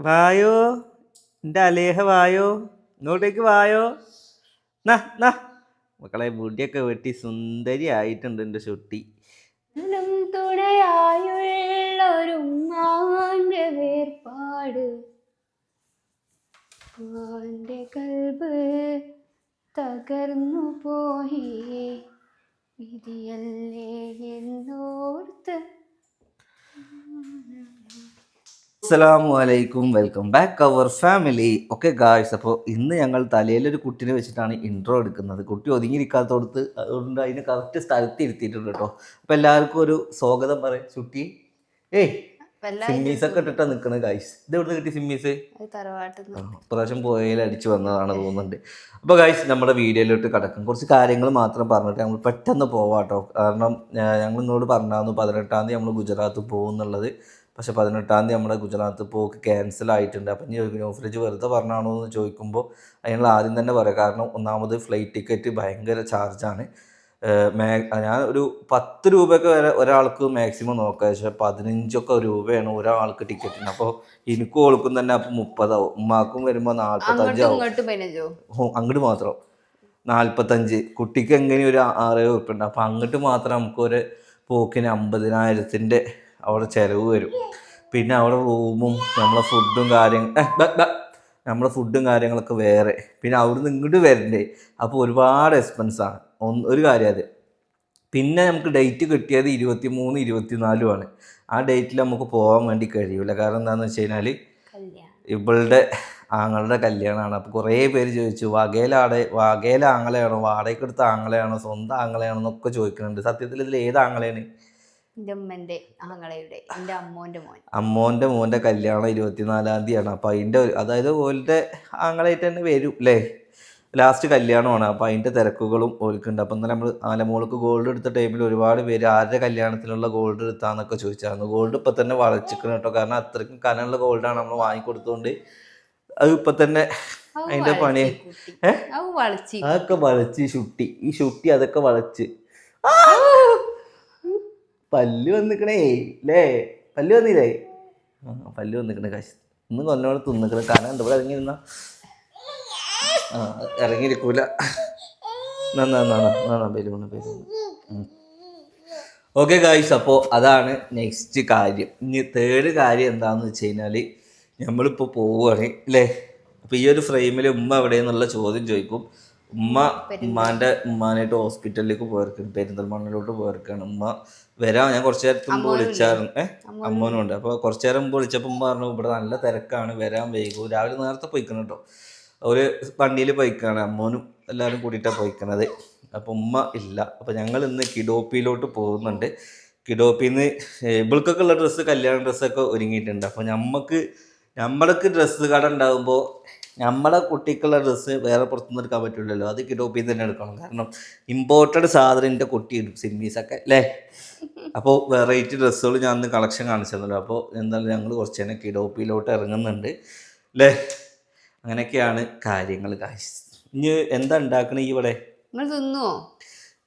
വായോ? എന്റെ അലേഹ വായോ? ഇങ്ങോട്ടേക്ക് വായോ? നാ നാ. മക്കളെ മുടിയൊക്കെ വെട്ടി സുന്ദരി ആയിട്ടുണ്ട് എന്റെ ചുട്ടി ും. വേർപാട്. കൽബ് തകർന്നു പോയി വിധിയല്ലേ എന്നോർത്ത് അസ്സലാമു അലൈക്കും. Welcome back our family okay guys അപ്പോൾ ഇന്ന് ഞങ്ങൾ തലയിലൊരു കുട്ടിനെ വെച്ചിട്ടാണ് ഇൻട്രോ എടുക്കുന്നത്. കുട്ടി ഒതുങ്ങിയിരിക്കാത്തോടത്ത് അതുകൊണ്ട് അതിന് കറക്റ്റ് സ്ഥലത്ത് ഇരുത്തിയിട്ടുണ്ട് കേട്ടോ. അപ്പോൾ എല്ലാവർക്കും ഒരു സ്വാഗതം പറയും. ചുട്ടി ഏയ് സിമ്മീസ് ഒക്കെ ഇട്ടിട്ടാണ് നിൽക്കുന്നത് ഗായ്സ് ഇത് എവിടെ കിട്ടി സിമ്മീസ് പ്രാവശ്യം പോയതിൽ അടിച്ചു വന്നതാണ് തോന്നുന്നുണ്ട്. അപ്പോൾ ഗായ്സ് നമ്മുടെ വീഡിയോയിലോട്ട് കിടക്കും. കുറച്ച് കാര്യങ്ങൾ മാത്രം പറഞ്ഞിട്ട് നമ്മൾ പെട്ടെന്ന് പോവാട്ടോ. കാരണം ഞങ്ങൾ ഇന്നോട് പറഞ്ഞാന്ന് പതിനെട്ടാം തീയതി നമ്മൾ ഗുജറാത്ത് പോകും എന്നുള്ളത് പക്ഷെ പതിനെട്ടാം തീയതി നമ്മുടെ ഗുജറാത്ത് പോക്ക് ക്യാൻസൽ ആയിട്ടുണ്ട്. അപ്പം ഇനി ന്യൂ ഫ്രിഡ്ജ് വെറുതെ പറഞ്ഞാണോ എന്ന് ചോദിക്കുമ്പോൾ അതിനുള്ള ആദ്യം തന്നെ പറയാം. കാരണം ഒന്നാമത് ഫ്ലൈറ്റ് ടിക്കറ്റ് ഭയങ്കര ചാർജാണ് മേ ഞാൻ ഒരു പത്ത് രൂപയൊക്കെ വരെ ഒരാൾക്ക് മാക്സിമം നോക്കാം. പക്ഷേ പതിനഞ്ചൊക്കെ രൂപയാണ് ഒരാൾക്ക് ടിക്കറ്റിന് അപ്പോൾ എനിക്കും ഓൾക്കും തന്നെ അപ്പം മുപ്പതാവും. ഉമ്മാക്കും വരുമ്പോൾ നാൽപ്പത്തഞ്ചാവും അങ്ങോട്ട് മാത്രം. നാൽപ്പത്തഞ്ച് കുട്ടിക്ക് എങ്ങനെ ഒരു ആറ് ഉറുപ്പ് ഉണ്ട്. അപ്പം അങ്ങോട്ട് മാത്രം നമുക്കൊരു പോക്കിന് അമ്പതിനായിരത്തിന്റെ അവിടെ ചിലവ് വരും. പിന്നെ അവിടെ റൂമും നമ്മളെ ഫുഡും കാര്യങ്ങൾ. നമ്മളെ ഫുഡും കാര്യങ്ങളൊക്കെ വേറെ. പിന്നെ അവിടുന്ന് ഇങ്ങോട്ട് വരണ്ടേ? അപ്പോൾ ഒരുപാട് എക്സ്പെൻസാണ് ഒന്ന് ഒരു കാര്യം അത്. പിന്നെ നമുക്ക് ഡേറ്റ് കിട്ടിയത് ഇരുപത്തി മൂന്ന് ഇരുപത്തിനാലുമാണ് ആ ഡേറ്റിൽ നമുക്ക് പോകാൻ വേണ്ടി കഴിയൂല. കാരണം എന്താണെന്ന് വെച്ച് കഴിഞ്ഞാൽ ഇവളുടെ ആങ്ങളുടെ കല്യാണമാണ് അപ്പോൾ കുറേ പേര് ചോദിച്ചു വകയിലാടെ വകയിലെ ആങ്ങളെയാണോ? വാടകയ്ക്കെടുത്ത ആങ്ങളെയാണോ? സ്വന്തം ആങ്ങളെയാണോ? എന്നൊക്കെ ചോദിക്കുന്നുണ്ട്. സത്യത്തിൽ ഇതിൽ ഏത് ആങ്ങളെയാണ്? എന്റെ ഉമ്മന്റെ ആങ്ങളയുടെ എന്റെ അമ്മോന്റെ മോൻ. അമ്മോന്റെ മോന്റെ കല്യാണം ഇരുപത്തിനാലാം തീയതിയാണ്. അപ്പൊ അതിന്റെ അതായത് ഓലിന്റെ ആങ്ങളായിട്ട് തന്നെ വരും അല്ലേ ലാസ്റ്റ് കല്യാണമാണ്. അപ്പൊ അതിന്റെ തിരക്കുകളും ഓൽക്കുണ്ട്. അപ്പം ഇന്നലെ നമ്മൾ ആലമോൾക്ക് ഗോൾഡ് എടുത്ത ടൈമിൽ ഒരുപാട് പേര് ആരുടെ കല്യാണത്തിനുള്ള ഗോൾഡ് എടുത്താന്നൊക്കെ ചോദിച്ചാണ് ഗോൾഡ് ഇപ്പം തന്നെ വളച്ചിക്കണം കേട്ടോ. കാരണം അത്രയ്ക്കും കനമുള്ള ഗോൾഡാണ് നമ്മൾ വാങ്ങിക്കൊടുത്തോണ്ട് അത് ഇപ്പം തന്നെ അതിന്റെ അതിന്റെ പണി. വളച്ചി കുട്ടി. ഏ? വളച്ചി അതൊക്കെ വളച്ച് ഈ ഷുട്ടി ഈ ഷുട്ടി അതൊക്കെ വളച്ച്. ആ! പല്ല് വന്നിക്കണേ അല്ലേ പല്ല് വന്നില്ലേ? പല്ല് വന്നിക്കണേ കാശ്. ഇന്ന് കൊന്നോട് തിന്നിക്കണ. കാരണം എന്താ ഇവിടെ ഇറങ്ങി നിന്നാ ആ ഇറങ്ങിയിരിക്കൂല. ഓക്കെ ഗായ്സ് അപ്പോൾ അതാണ് നെക്സ്റ്റ് കാര്യം. ഇനി തേർഡ് കാര്യം എന്താണെന്ന് വെച്ച് കഴിഞ്ഞാൽ നമ്മളിപ്പോൾ പോവുകയാണ് അല്ലേ അപ്പോൾ ഈ ഒരു ഫ്രെയിമിൽ ഉമ്മ എവിടെയെന്നുള്ള ചോദ്യം ചോദിക്കും. ഉമ്മ ഉമ്മാന്റെ ഉമ്മാനായിട്ട് ഹോസ്പിറ്റലിലേക്ക് പോയിരിക്കണം പെരിന്തൽമണ്ണിലോട്ട് പോയിരിക്കണം ഉമ്മ വരാം. ഞാൻ കുറച്ചു നേരത്തെ മുമ്പ് വിളിച്ചായിരുന്നു. ഏഹ് അമ്മനും ഉണ്ട് അപ്പൊ കുറച്ചു നേരം മുമ്പ് വിളിച്ചപ്പോൾ ഉമ്മ പറഞ്ഞു ഇവിടെ നല്ല തിരക്കാണ്. വരാൻ വൈകും. രാവിലെ നേരത്തെ പോയിക്കണം കേട്ടോ ഒരു വണ്ടിയിൽ പോയിക്കാണ്. അമ്മോനും എല്ലാവരും കൂടിയിട്ടാണ് പോയിക്കണത്. അപ്പോൾ ഉമ്മ ഇല്ല. അപ്പോൾ ഞങ്ങൾ ഇന്ന് കിഡോപ്പിയിലോട്ട് പോകുന്നുണ്ട്. കിഡോപ്പിന്ന് ഇവൾക്കൊക്കെ ഉള്ള ഡ്രസ്സ് കല്യാണ ഡ്രസ്സൊക്കെ ഒരുങ്ങിയിട്ടുണ്ട്. അപ്പോൾ നമുക്ക് നമ്മൾക്ക് ഡ്രസ്സ് കട ഉണ്ടാകുമ്പോൾ നമ്മളെ കുട്ടിക്കുള്ള ഡ്രസ്സ് വേറെ പുറത്തുനിന്ന് എടുക്കാൻ പറ്റില്ലല്ലോ. അത് കിഡോപ്പിൽ തന്നെ എടുക്കണം. കാരണം ഇമ്പോർട്ടഡ് സാധനം എന്റെ കുട്ടി ഇടും. സിമ്മീസൊക്കെ അല്ലേ അപ്പോൾ വെറൈറ്റി ഡ്രസ്സുകൾ ഞാൻ അന്ന് കളക്ഷൻ കാണിച്ചിരുന്നല്ലോ. അപ്പോൾ എന്തായാലും ഞങ്ങൾ കുറച്ച് തന്നെ കിഡോപ്പിയിലോട്ട് ഇറങ്ങുന്നുണ്ട് അല്ലേ അങ്ങനെയൊക്കെയാണ് കാര്യങ്ങൾ കാശ് ഇനി എന്താ ഉണ്ടാക്കണേ ഇവിടെ? നിങ്ങൾ തിന്നുവോ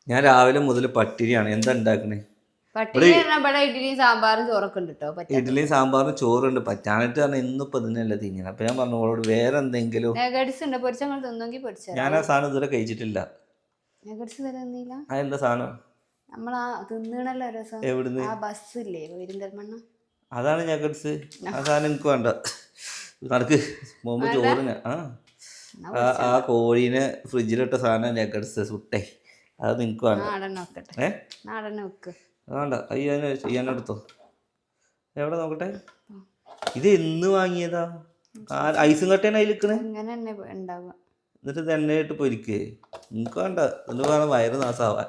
ഞാൻ രാവിലെ മുതൽ പട്ടിരിയാണ് എന്താ ഉണ്ടാക്കണേ ഇഡ്ഡലിയും സാമ്പാറും ചോറൊക്കെ ഉണ്ട് കേട്ടോ പറ്റാ ഇഡ്ഡലിയും സാമ്പാറും ചോറുണ്ട്. പറ്റാനായിട്ട് പറഞ്ഞാൽ ഇന്നിപ്പോ ഇതിനല്ല തിങ്ങനെ അപ്പൊ ഞാൻ പറഞ്ഞു അവളോട് വേറെ എന്തെങ്കിലും നെഗഡ്സ് ഉണ്ട്. പൊരിച്ച നിങ്ങൾ തിന്നെങ്കിൽ പൊരിച്ച ഞാൻ ആ സാധനം ഇതുവരെ കഴിച്ചിട്ടില്ല. നെഗഡ്സ് തരുന്നില്ല സാധനം? നമ്മൾ ആ തിന്നണല്ലോ എവിടുന്ന്? ആ ബസ് ഇല്ലേ പെരിന്തൽമണ്ണ അതാണ് ഞകട്സ് ആ. സാധനം എനിക്ക് വേണ്ട. നടക്ക്. മുമ്പ് ചോറിന് ആ. ആ- കോഴീനെ ഫ്രിഡ്ജിലിട്ട സാധനം ഞകട്സ് സുട്ടേ അത് നിനക്ക് വേണ്ട. ഏ? നാടൻ വെക്ക് അത് വേണ്ട ചെയ്യാൻ ചെയ്യാനെടുത്തോ എവിടെ നോക്കട്ടെ? ഇത് എന്ന് വാങ്ങിയതാ. ഐസും കട്ടയാണ് അതിൽ നിൽക്കണേ തന്നെ എന്നിട്ട് ഇത് എണ്ണയിട്ട് പൊരിക്കേ. നിങ്ങൾക്ക് വേണ്ട. എന്നിട്ട് വേണം വയറ് നാസാവാൻ.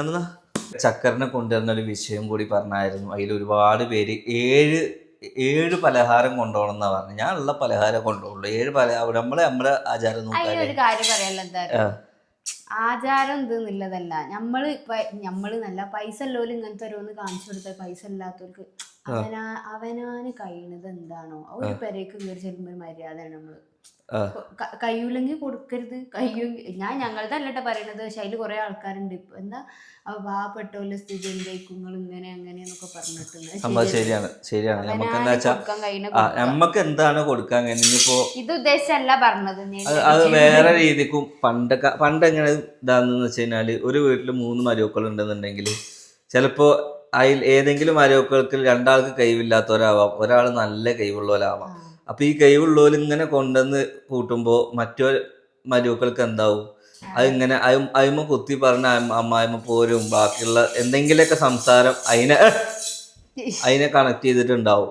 എന്നാ ചക്കറിനെ കൊണ്ടുവരുന്ന ഒരു വിഷയം കൂടി പറഞ്ഞായിരുന്നു. അതിൽ ഒരുപാട് പേര് ഏഴ് ഏഴ് പലഹാരം കൊണ്ടുപോകണം എന്നാ പറഞ്ഞു ഞാനുള്ള പലഹാരം കൊണ്ടുപോകുള്ളൂ. ഏഴ് പലഹാരം നമ്മളെ നമ്മുടെ ആചാരം നോക്കാല്ലേ ആചാരം ഇതെന്നുള്ളതല്ല നമ്മൾ പ- നമ്മൾ നല്ല പൈസ ഉള്ളവര് ഇങ്ങനത്തെ ഓരോന്ന് കാണിച്ചു കൊടുത്ത പൈസ ഇല്ലാത്തവർക്ക് അവനാ അവനാന് കഴിയണത് എന്താണോ? ഒരു പെരേക്ക് കയറി ചെല്ലുമ്പോ ഒരു മര്യാദയാണ് നമ്മൾ. കയ്യൂലെങ്കിൽ കൊടുക്കരുത്. കയ്യൂ ഞാൻ ഞങ്ങളുടെ അല്ലട്ടെ പറയണത്. പക്ഷെ അതിൽ കുറെ ആൾക്കാരുണ്ട്. ഇപ്പൊ എന്താ പാവപ്പെട്ടോലെ സ്ഥിതി എന്തായിക്കുങ്ങൾ ഇങ്ങനെ അങ്ങനെ എന്നൊക്കെ പറഞ്ഞിട്ട് അത് ശരിയാണ്. ശരിയാണ്. നമുക്ക് എന്താ. നമ്മക്ക് എന്താണ് കൊടുക്കാൻ കഴിഞ്ഞിപ്പോ ഇത് ഉദ്ദേശിച്ചല്ല പറഞ്ഞത് അത് വേറെ രീതിക്കും പണ്ടൊക്കെ പണ്ട് എങ്ങനെ ഇതാണെന്ന് വെച്ച് കഴിഞ്ഞാൽ ഒരു വീട്ടിൽ മൂന്ന് മരുമക്കൾ ഉണ്ടെന്നുണ്ടെങ്കിൽ ചിലപ്പോ അതിൽ ഏതെങ്കിലും മരുമക്കൾക്ക് രണ്ടാൾക്ക് കഴിവില്ലാത്തവരാവാം. ഒരാൾ നല്ല കഴിവുള്ളവരാവാം. അപ്പൊ ഈ കഴിവുള്ളവർ ഇങ്ങനെ കൊണ്ടുവന്ന് കൂട്ടുമ്പോ മറ്റോ മരുമക്കൾക്ക് എന്താവും? അതിങ്ങനെ അയും അയിമ കുത്തി പറഞ്ഞ അമ്മായിമ അമ്മായിമ്മ പോരും ബാക്കിയുള്ള എന്തെങ്കിലുമൊക്കെ സംസാരം അതിനെ അതിനെ കണക്ട് ചെയ്തിട്ടുണ്ടാവും.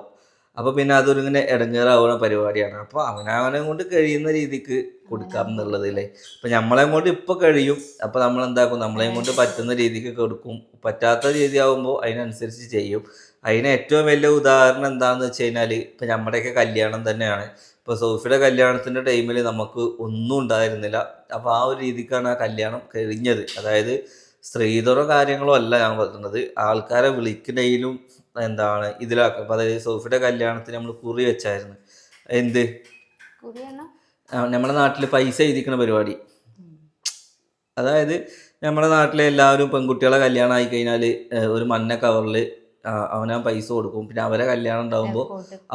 അപ്പൊ പിന്നെ അതൊരു ഇങ്ങനെ ഇടങ്ങേറാവുന്ന പരിപാടിയാണ്. അപ്പൊ അവനവനെ കൊണ്ട് കഴിയുന്ന രീതിക്ക് കൊടുക്കാം എന്നുള്ളതില്ലേ അപ്പൊ ഇപ്പൊ നമ്മളെ കൊണ്ട് ഇപ്പൊ കഴിയും. അപ്പൊ നമ്മൾ എന്താക്കും നമ്മളെ കൊണ്ട് പറ്റുന്ന രീതിക്ക് കൊടുക്കും. പറ്റാത്ത രീതി ആവുമ്പോൾ അതിനനുസരിച്ച് ചെയ്യും. അതിന് ഏറ്റവും വലിയ ഉദാഹരണം എന്താണെന്ന് വെച്ച് കഴിഞ്ഞാൽ ഇപ്പം നമ്മുടെയൊക്കെ കല്യാണം തന്നെയാണ്. ഇപ്പോൾ സോഫിയുടെ കല്യാണത്തിന്റെ ടൈമിൽ നമുക്ക് ഒന്നും ഉണ്ടായിരുന്നില്ല. അപ്പോൾ ആ ഒരു രീതിക്കാണ് ആ കല്യാണം കഴിഞ്ഞത്. അതായത് സ്ത്രീധരോ കാര്യങ്ങളോ അല്ല ഞാൻ പറയുന്നത് ആൾക്കാരെ വിളിക്കുന്നതിലും എന്താണ് ഇതിലാക്കുക അപ്പോൾ അതായത് സോഫിയുടെ കല്യാണത്തിന് നമ്മൾ കുറി വെച്ചായിരുന്നു. എന്ത്? നമ്മുടെ നാട്ടിൽ പൈസ എഴുതിക്കുന്ന പരിപാടി. അതായത് നമ്മുടെ നാട്ടിലെ എല്ലാവരും പെൺകുട്ടികളെ കല്യാണം ആയി കഴിഞ്ഞാൽ ഒരു മഞ്ഞ കവറിൽ അവനാ പൈസ കൊടുക്കും. പിന്നെ അവരെ കല്യാണം ഉണ്ടാകുമ്പോൾ.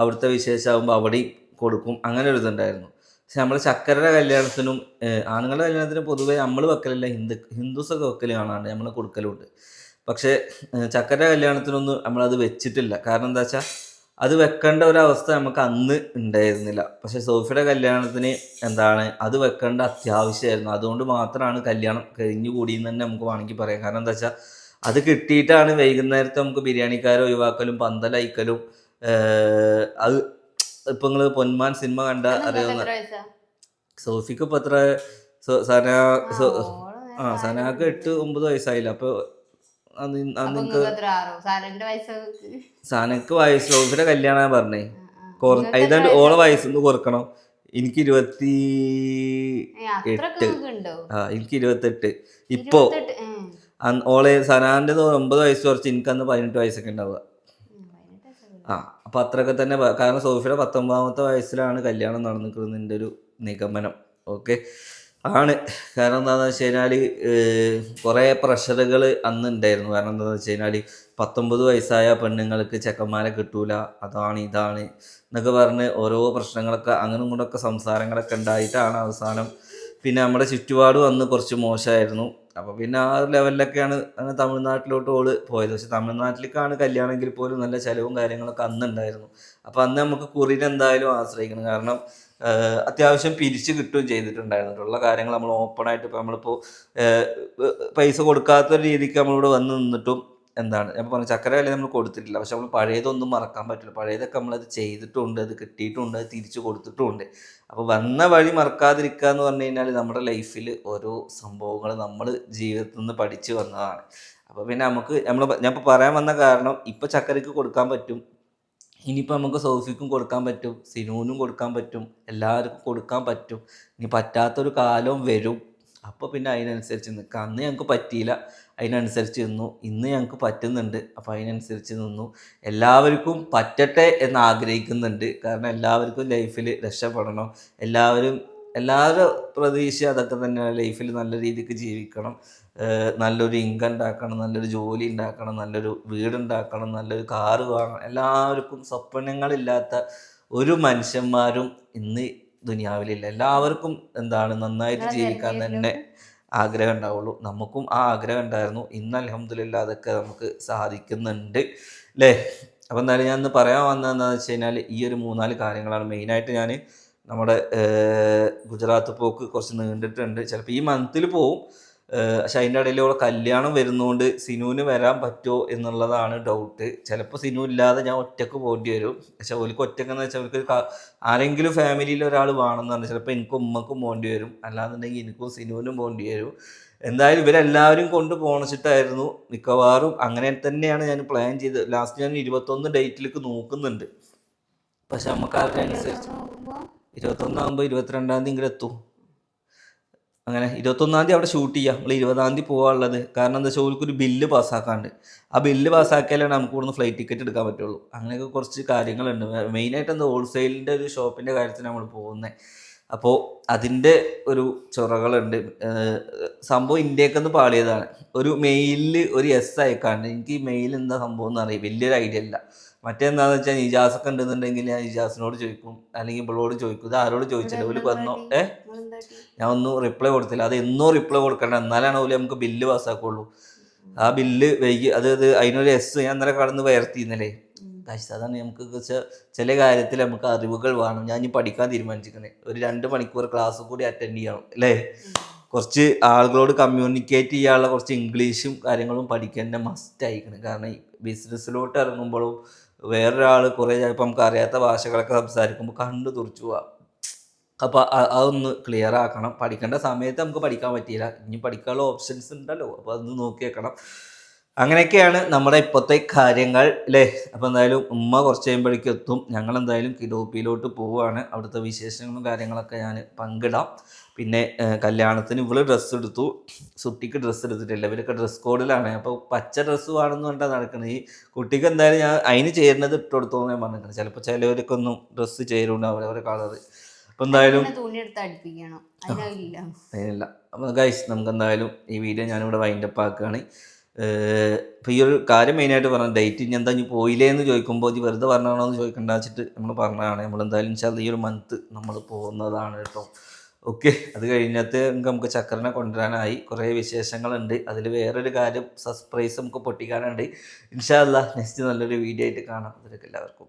അവിടുത്തെ വിശേഷമാകുമ്പോൾ അവിടെയും കൊടുക്കും. അങ്ങനെ ഒരു ഇതുണ്ടായിരുന്നു. പക്ഷെ നമ്മൾ ചക്കരയുടെ കല്യാണത്തിനും ആണുങ്ങളുടെ കല്യാണത്തിനും പൊതുവെ നമ്മൾ വെക്കലില്ല. ഹിന്ദു ഹിന്ദുസൊക്കെ വെക്കൽ കാണാണ്ട് നമ്മൾ കൊടുക്കലുണ്ട്. പക്ഷേ ചക്കരയുടെ കല്യാണത്തിനൊന്നും നമ്മളത് വെച്ചിട്ടില്ല. കാരണം എന്താ വെച്ചാൽ അത് വെക്കേണ്ട ഒരവസ്ഥ നമുക്ക് അന്ന് ഉണ്ടായിരുന്നില്ല. പക്ഷേ സോഫിയുടെ കല്യാണത്തിന് എന്താണ് അത് വെക്കേണ്ട അത്യാവശ്യമായിരുന്നു. അതുകൊണ്ട് മാത്രമാണ് കല്യാണം കഴിഞ്ഞുകൂടിയെന്ന് തന്നെ നമുക്ക് വേണമെങ്കിൽ പറയാം. കാരണം എന്താ വെച്ചാൽ അത് കിട്ടിയിട്ടാണ് വൈകുന്നേരത്തെ നമുക്ക് ബിരിയാണിക്കാരെ ഒഴിവാക്കലും പന്തലയക്കലും അത് ഇപ്പൊ നിങ്ങൾ പൊന്മാൻ സിനിമ കണ്ട അറിയാവുന്ന? സോഫിക്ക് ഇപ്പൊ എത്ര? സന ആ സനാക്ക് എട്ട് ഒമ്പത് വയസ്സായില്ല? അപ്പൊ സനക്ക് വയസ്സ് സോഫിയുടെ കല്യാണ പറഞ്ഞേ. ഏതാണ്ട് ഓള വയസ്സൊന്ന് കുറക്കണം. എനിക്ക് ഇരുപത്തി എട്ട്. ആ എനിക്ക് ഇരുപത്തെട്ട്. ഇപ്പോ ഓളെ സനാന്റെ ഒമ്പത് വയസ്സ് കുറച്ച് എനിക്കന്ന് പതിനെട്ട് വയസ്സൊക്കെ ഉണ്ടാവുക. ആ അപ്പൊ അത്രയൊക്കെ തന്നെ കാരണം സോഫിയുടെ പത്തൊമ്പതാമത്തെ വയസ്സിലാണ് കല്യാണം നടന്നിരിക്കുന്നതിന്റെ ഒരു നിഗമനം. ഓക്കെ? ആണ്. കാരണം എന്താണെന്ന് വെച്ച് കഴിഞ്ഞാൽ കുറേ പ്രഷറുകൾ അന്ന് ഉണ്ടായിരുന്നു. കാരണം എന്താണെന്ന് വെച്ച് കഴിഞ്ഞാൽ പത്തൊമ്പത് വയസ്സായ പെണ്ണുങ്ങൾക്ക് ചെക്കന്മാരെ കിട്ടൂല. അതാണ് ഇതാണ്. എന്നൊക്കെ പറഞ്ഞ് ഓരോ പ്രശ്നങ്ങളൊക്കെ അങ്ങനെ ഇങ്ങോട്ടൊക്കെ സംസാരങ്ങളൊക്കെ ഉണ്ടായിട്ടാണ് അവസാനം പിന്നെ നമ്മുടെ ചുറ്റുപാട് വന്ന് കുറച്ച് മോശമായിരുന്നു. അപ്പോൾ പിന്നെ ആ ലെവലിലൊക്കെയാണ് അങ്ങനെ തമിഴ്നാട്ടിലോട്ട് ഓൾ പോയത്. പക്ഷെ തമിഴ്നാട്ടിലേക്കാണ് കല്യാണമെങ്കിൽ പോലും നല്ല ചിലവും കാര്യങ്ങളൊക്കെ അന്ന് ഉണ്ടായിരുന്നു അപ്പോൾ അന്ന് നമുക്ക് കുറിനെ എന്തായാലും ആശ്രയിക്കണം. കാരണം അത്യാവശ്യം പിരിച്ചു കിട്ടുകയും ചെയ്തിട്ടുണ്ടായിരുന്നു. ഉള്ള കാര്യങ്ങൾ നമ്മൾ ഓപ്പണായിട്ട് ഇപ്പോൾ നമ്മളിപ്പോൾ പൈസ കൊടുക്കാത്ത രീതിക്ക് നമ്മളിവിടെ വന്ന് നിന്നിട്ടും എന്താണ്? ഞാൻ പറഞ്ഞു ചക്കര വില നമ്മൾ കൊടുത്തിട്ടില്ല. പക്ഷെ നമ്മൾ പഴയതൊന്നും മറക്കാൻ പറ്റില്ല. പഴയതൊക്കെ നമ്മളത് ചെയ്തിട്ടുണ്ട് അത് കിട്ടിയിട്ടുണ്ട് അത് തിരിച്ചു കൊടുത്തിട്ടുണ്ട്. അപ്പോൾ വന്ന വഴി മറക്കാതിരിക്കുക എന്ന് പറഞ്ഞു കഴിഞ്ഞാൽ നമ്മുടെ ലൈഫിൽ ഓരോ സംഭവങ്ങൾ നമ്മൾ ജീവിതത്തിൽ നിന്ന് പഠിച്ചു വന്നതാണ്. അപ്പോൾ പിന്നെ നമുക്ക് നമ്മൾ ഞാൻ ഇപ്പോൾ പറയാൻ വന്ന കാരണം ഇപ്പോൾ ചക്കരയ്ക്ക് കൊടുക്കാൻ പറ്റും. ഇനിയിപ്പോൾ നമുക്ക് സോഫിക്കും കൊടുക്കാൻ പറ്റും. സിനൂനും കൊടുക്കാൻ പറ്റും. എല്ലാവർക്കും കൊടുക്കാൻ പറ്റും. ഇനി പറ്റാത്തൊരു കാലവും വരും. അപ്പോൾ പിന്നെ അതിനനുസരിച്ച് നിൽക്കുക അന്ന് ഞങ്ങൾക്ക് പറ്റിയില്ല. അതിനനുസരിച്ച് നിന്നു. ഇന്ന് ഞങ്ങൾക്ക് പറ്റുന്നുണ്ട്. അപ്പോൾ അതിനനുസരിച്ച് നിന്നു. എല്ലാവർക്കും പറ്റട്ടെ എന്ന് ആഗ്രഹിക്കുന്നുണ്ട്. കാരണം എല്ലാവർക്കും ലൈഫിൽ രക്ഷപ്പെടണം. എല്ലാവരും എല്ലാവരും പ്രതീക്ഷ അതൊക്കെ തന്നെയാണ്. ലൈഫിൽ നല്ല രീതിക്ക് ജീവിക്കണം. നല്ലൊരു ഇൻകം ഉണ്ടാക്കണം നല്ലൊരു ജോലി ഉണ്ടാക്കണം നല്ലൊരു വീടുണ്ടാക്കണം നല്ലൊരു കാറ് വാങ്ങണം. എല്ലാവർക്കും സ്വപ്നങ്ങളില്ലാത്ത ഒരു മനുഷ്യന്മാരും ഇന്ന് ദുനിയാവിലില്ല. എല്ലാവർക്കും എന്താണ് നന്നായിട്ട് ജീവിക്കാൻ തന്നെ ആഗ്രഹം ഉണ്ടാവുള്ളൂ. നമുക്കും ആ ആഗ്രഹം ഉണ്ടായിരുന്നു. ഇന്ന് അലഹമ്മദില്ല അതൊക്കെ നമുക്ക് സാധിക്കുന്നുണ്ട്. അല്ലേ അപ്പം എന്തായാലും ഞാൻ ഇന്ന് പറയാൻ വന്നതെന്ന് വെച്ച് കഴിഞ്ഞാൽ ഈ ഒരു മൂന്നാൽ കാര്യങ്ങളാണ്. മെയിനായിട്ട് ഞാൻ നമ്മുടെ ഗുജറാത്ത് പോക്ക് കുറച്ച് നീണ്ടിട്ടുണ്ട്. ചിലപ്പോൾ ഈ മന്തിൽ പോവും. പക്ഷെ അതിന്റെ ഇടയിൽ ഇവിടെ കല്യാണം വരുന്നതുകൊണ്ട് സിനുവിന് വരാൻ പറ്റുമോ എന്നുള്ളതാണ് ഡൗട്ട് ചിലപ്പോൾ സിനു ഇല്ലാതെ ഞാൻ ഒറ്റയ്ക്ക് പോകേണ്ടി വരും. പക്ഷെ ഓർക്ക് ഒറ്റക്കെന്ന് വെച്ചാൽ അവർക്ക് ആരെങ്കിലും ഫാമിലിയിൽ ഒരാൾ വേണമെന്ന് പറഞ്ഞാൽ ചിലപ്പോൾ എനിക്കും ഉമ്മക്കും പോകേണ്ടി വരും. അല്ലാന്നുണ്ടെങ്കിൽ എനിക്കും സിനുവിനും പോകേണ്ടി വരും. എന്തായാലും ഇവരെല്ലാവരും കൊണ്ട് പോണച്ചിട്ടായിരുന്നു മിക്കവാറും അങ്ങനെ തന്നെയാണ് ഞാൻ പ്ലാൻ ചെയ്ത്. ലാസ്റ്റ് ഞാൻ ഇരുപത്തൊന്ന് ഡേറ്റിലേക്ക് നോക്കുന്നുണ്ട്. പക്ഷെ നമുക്ക് അതിനനുസരിച്ച് ഇരുപത്തൊന്നാകുമ്പോൾ ഇരുപത്തിരണ്ടാം തീയതി എത്തും. അങ്ങനെ ഇരുപത്തൊന്നാം തീയതി അവിടെ ഷൂട്ട് ചെയ്യാം. നമ്മൾ ഇരുപതാം തീയതി പോകാനുള്ളത് കാരണം എന്താ വെച്ചാൽ ഒരു ബില്ല് പാസ്സാക്കാണ്ട്. ആ ബില്ല് പാസ്സാക്കിയാലാണ് നമുക്ക് ഇവിടുന്ന് ഫ്ലൈറ്റ് ടിക്കറ്റ് എടുക്കാൻ പറ്റുള്ളൂ. അങ്ങനെയൊക്കെ കുറച്ച് കാര്യങ്ങളുണ്ട്. മെയിനായിട്ട് എന്താ ഹോൾസെയിലിന്റെ ഒരു ഷോപ്പിന്റെ കാര്യത്തിൽ നമ്മൾ പോകുന്നത് അപ്പോൾ അതിന്റെ ഒരു ചൊറകളുണ്ട്. സംഭവം ഇന്ത്യക്കൊന്ന് പാളിയതാണ്. ഒരു മെയിലിൽ ഒരു എസ് അയക്കാണ്ട്. എനിക്ക് ഈ മെയിൽ എന്താ സംഭവം എന്ന് അറിയാം വലിയൊരു ഐഡിയ ഇല്ല. മറ്റേന്താന്ന് വെച്ചാൽ ഇജാസൊക്കെ ഉണ്ടെന്നുണ്ടെങ്കിൽ ഞാൻ ഇജാസിനോട് ചോദിക്കും. അല്ലെങ്കിൽ ഇവളോട് ചോദിക്കും. ഇത് ആരോട് ചോദിച്ചില്ല ഒരു വന്നോ? ഏ? ഞാൻ ഒന്നും റിപ്ലൈ കൊടുത്തില്ല. അത് എന്നോ റിപ്ലൈ കൊടുക്കണ്ട. എന്നാലാണ് ഓൽ നമുക്ക് ബില്ല് പാസ്സാക്കുള്ളൂ. ആ ബില്ല് വൈകി അതായത് അത് അതിനൊരു എസ് ഞാൻ ഇന്നലെ കടന്ന് വയർത്തി ഇന്നലെ ഉം. ഗൈസ് അതാണ് നമുക്ക് ചില കാര്യത്തിൽ നമുക്ക് അറിവുകൾ വേണം. ഞാൻ ഇനി പഠിക്കാൻ തീരുമാനിച്ചിരിക്കുന്നത് ഒരു രണ്ട് മണിക്കൂർ ക്ലാസ് കൂടി അറ്റൻഡ് ചെയ്യണം. അല്ലേ? കുറച്ച് ആളുകളോട് കമ്മ്യൂണിക്കേറ്റ് ചെയ്യാനുള്ള കുറച്ച് ഇംഗ്ലീഷും കാര്യങ്ങളും പഠിക്കാൻ തന്നെ മസ്റ്റ് ആയിരിക്കണം. കാരണം ബിസിനസ്സിലോട്ട് ഇറങ്ങുമ്പോഴും വേറൊരാൾ കുറേ ചിലപ്പോൾ നമുക്ക് അറിയാത്ത ഭാഷകളൊക്കെ സംസാരിക്കുമ്പോൾ കണ്ടു തുറച്ചു പോവാം. അപ്പോൾ അതൊന്ന് ക്ലിയർ ആക്കണം. പഠിക്കേണ്ട സമയത്ത് നമുക്ക് പഠിക്കാൻ പറ്റിയില്ല. ഇനി പഠിക്കാനുള്ള ഓപ്ഷൻസ് ഉണ്ടല്ലോ. അപ്പോൾ അതൊന്ന് നോക്കി വെക്കണം. അങ്ങനെയൊക്കെയാണ് നമ്മുടെ ഇപ്പോഴത്തെ കാര്യങ്ങൾ അല്ലേ അപ്പോൾ എന്തായാലും ഉമ്മ കുറച്ച് കഴിയുമ്പോഴേക്കും എത്തും. ഞങ്ങൾ എന്തായാലും കിഡോപ്പിയിലോട്ട് പോവുകയാണ്. അവിടുത്തെ വിശേഷങ്ങളും കാര്യങ്ങളൊക്കെ ഞാൻ പങ്കിടാം. പിന്നെ കല്യാണത്തിന് ഇവൾ ഡ്രസ്സ് എടുത്തു. സുട്ടിക്ക് ഡ്രസ്സ് എടുത്തിട്ടില്ല. ഇവരൊക്കെ ഡ്രസ് കോഡിലാണ് അപ്പോൾ പച്ച ഡ്രസ്സ് വേണമെന്ന് പറഞ്ഞാൽ നടക്കുന്നത് ഈ കുട്ടിക്ക് എന്തായാലും ഞാൻ അതിന് ചേരുന്നത് ഇട്ട് കൊടുത്തോന്ന് ഞാൻ പറഞ്ഞിട്ടുണ്ട്. ചിലപ്പോൾ ചിലവർക്കൊന്നും ഡ്രസ്സ് ചേരുണ്ടാവില്ല അവരെ കളർ അപ്പോൾ എന്തായാലും അതിനില്ല. അപ്പോൾ ഗൈസ് നമുക്ക് എന്തായാലും ഈ വീഡിയോ ഞാനിവിടെ വൈൻഡപ്പ് ആക്കുകയാണ്. ഇപ്പോൾ ഈ ഒരു കാര്യം മെയിനായിട്ട് പറഞ്ഞു ഡേറ്റ് ഇനി എന്താ ഇനി പോയില്ലേ എന്ന് ചോദിക്കുമ്പോൾ ഇത് വെറുതെ പറഞ്ഞാണോ എന്ന് ചോദിക്കണ്ട വെച്ചിട്ട് നമ്മൾ പറഞ്ഞതാണ്. നമ്മൾ എന്തായാലും വെച്ചാൽ ഈ ഒരു മന്ത് നമ്മൾ പോകുന്നതാണ് കേട്ടോ ഓക്കെ അത് കഴിഞ്ഞിട്ട് നമുക്ക് ചക്രനെ കൊണ്ടുവരാനായി കുറേ വിശേഷങ്ങളുണ്ട്. അതിൽ വേറൊരു കാര്യം സർപ്രൈസ് നമുക്ക് പൊട്ടിക്കാനുണ്ട്. ഇൻഷാല്ല നെക്സ്റ്റ് നല്ലൊരു വീഡിയോ ആയിട്ട് കാണാം. അതിലേക്ക് എല്ലാവർക്കും